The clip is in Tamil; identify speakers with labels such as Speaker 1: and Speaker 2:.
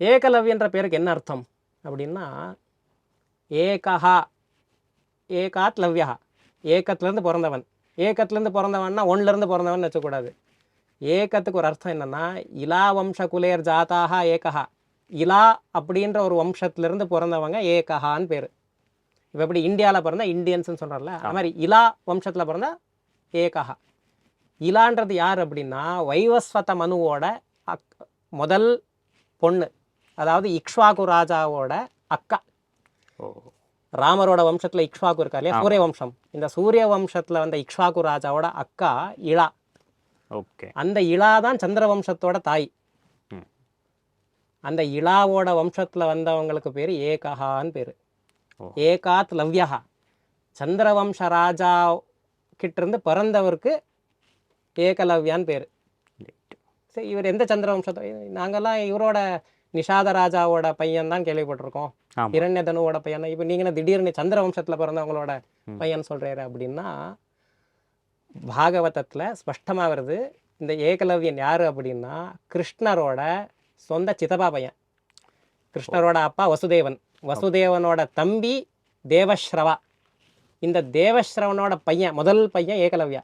Speaker 1: ஏகலவ்யன்ற பேருக்கு என்ன அர்த்தம்? அப்படின்னா ஏகஹா ஏகாத் லவ்யா ஏக்கத்துலேருந்து பிறந்தவன். ஏக்கத்துலேருந்து பிறந்தவன்னா ஒன்றுலேருந்து பிறந்தவன் வச்சக்கூடாது ஏக்கத்துக்கு ஒரு அர்த்தம் என்னன்னா இலா வம்ச குலேர் ஜாதாக ஏகஹா. இலா அப்படின்ற ஒரு வம்சத்துலேருந்து பிறந்தவங்க ஏகஹான்னு பேர். இப்போ எப்படி இந்தியாவில் பிறந்தா இந்தியன்ஸ்னு சொல்கிறோம்ல அது மாதிரி இலா வம்சத்தில் பிறந்தா ஏகஹா. இலான்றது யார் அப்படின்னா வைவஸ்வத மனுவோட அக் முதல் பொண்ணு. அதாவது இக்ஷ்வாகு ராஜாவோட அக்கா. ராமரோட வம்சத்துல இக்ஷ்வாகு இருக்கா இல்லையா? சூரிய வம்சம். இந்த சூரிய வம்சத்துல வந்த இக்ஷ்வாகு ராஜாவோட அக்கா இளா.
Speaker 2: ஓகே.
Speaker 1: அந்த இளா தான் சந்திர வம்சத்தோட தாய். அந்த இளாவோட வம்சத்துல வந்தவங்களுக்கு பேர் ஏகஹான்னு பேர். ஏகாத் லவ்யா சந்திரவம்ச ராஜா கிட்ட இருந்து பிறந்தவருக்கு ஏகலவ்யான்னு பேர். சரி இவர் எந்த சந்திரவம்சத்தை நாங்கெல்லாம் இவரோட நிஷாத ராஜாவோட பையன் தான் கேள்விப்பட்டிருக்கோம் இரண்யதனுவோட பையன் இப்போ நீங்க திடீர்னு சந்திர வம்சத்துல பிறந்தவங்களோட. பையன் சொல்றாரு அப்படின்னா பாகவதத்துல ஸ்பஷ்டமா வருது இந்த ஏகலவ்யன் யாரு அப்படின்னா கிருஷ்ணரோட சொந்த சித்தப்பா பையன். கிருஷ்ணரோட அப்பா வசுதேவன். வசுதேவனோட தம்பி தேவஸ்ரவா. இந்த தேவஸ்ரவனோட பையன் முதல் பையன் ஏகலவ்யா.